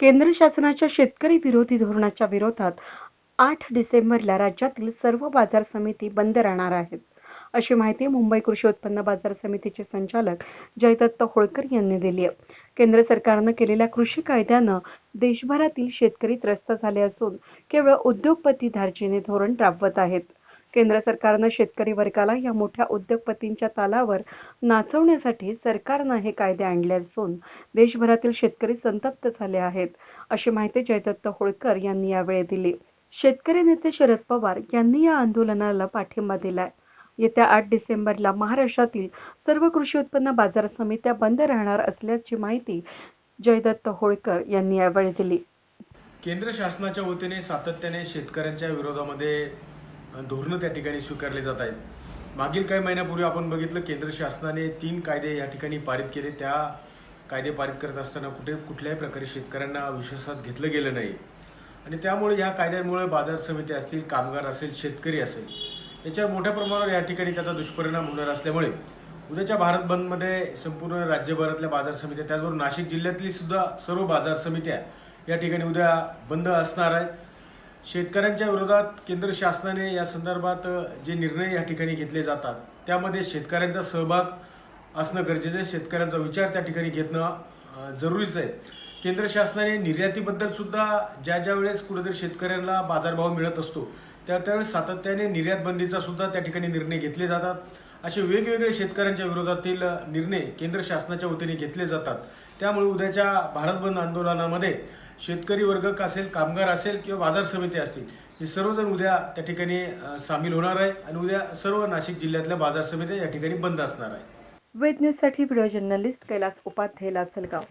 केंद्र शासनाच्या शेतकरी विरोधी धोरणाच्या विरोधात आठ डिसेंबरला राज्यातील सर्व बाजार समिती बंद राहणार आहेत. अशी माहिती मुंबई कृषी उत्पन्न बाजार समितीचे संचालक जयदत्त होळकर यांनी दिली आहे. केंद्र सरकारनं केलेल्या कृषी कायद्यानं देशभरातील शेतकरी त्रस्त झाले असून केवळ उद्योगपती धार्जिने धोरण राबवत आहेत. केंद्र सरकारनं शेतकरी वर्गाला या मोठ्या उद्योगपतींच्या तालावर नाचवण्यासाठी सरकारनं हे कायदे आणले असून देशभरातील शेतकरी संतप्त झाले आहेत अशी माहिती जयदत्त होळकर यांनी यावेळी दिली. शेतकरी नेते शरद पवार यांनी या आंदोलनाला पाठिंबा दिलाय. येत्या आठ डिसेंबरला महाराष्ट्रातील सर्व कृषी उत्पन्न बाजार समित्या बंद राहणार असल्याची माहिती जयदत्त होळकर यांनी यावेळी दिली. केंद्र शासनाच्या वतीने सातत्याने शेतकऱ्यांच्या विरोधामध्ये धोरणं त्या ठिकाणी स्वीकारले जात आहेत. मागील काही महिन्यापूर्वी आपण बघितलं केंद्र शासनाने तीन कायदे या ठिकाणी पारित केले. त्या कायदे पारित करत असताना कुठे कुठल्याही प्रकारे शेतकऱ्यांना विश्वासात घेतलं गेलं नाही. आणि त्यामुळे या कायद्यांमुळे बाजार समिती असतील कामगार असेल शेतकरी असेल याच्यावर मोठ्या प्रमाणावर या ठिकाणी त्याचा दुष्परिणाम होणार असल्यामुळे उद्याच्या भारत बंदमध्ये संपूर्ण राज्यभरातल्या बाजार समित्या त्याचबरोबर नाशिक जिल्ह्यातली सुद्धा सर्व बाजार समित्या या ठिकाणी उद्या बंद असणार आहेत. शेतकऱ्यांच्या विरोधात केंद्र शासनाने या संदर्भात जे निर्णय या ठिकाणी घेतले जातात त्यामध्ये शेतकऱ्यांचा सहभाग असणं गरजेचं आहे. शेतकऱ्यांचा विचार त्या ठिकाणी घेणं जरुरीचं आहे. केंद्र शासनाने निर्यातीबद्दल सुद्धा ज्या ज्या वेळेस कुठेतरी शेतकऱ्यांना बाजारभाव मिळत असतो त्या त्यावेळेस सातत्याने निर्यात बंदीचा सुद्धा त्या ठिकाणी निर्णय घेतले जातात. असे वेगवेगळे शेतकऱ्यांच्या विरोधातील निर्णय केंद्र शासनाच्या वतीने घेतले जातात. त्यामुळे उद्याच्या भारत बंद आंदोलनामध्ये शेतकरी वर्ग असेल कामगार असेल किंवा बाजार समिती असतील हे सर्वजण उद्या त्या ठिकाणी सामील होणार आहे आणि उद्या सर्व नाशिक जिल्ह्यातल्या बाजार समित्या या ठिकाणी बंद असणार आहे. वेद न्यूजसाठी व्हिडिओ जर्नलिस्ट कैलास उपाध्याय लासलगाव.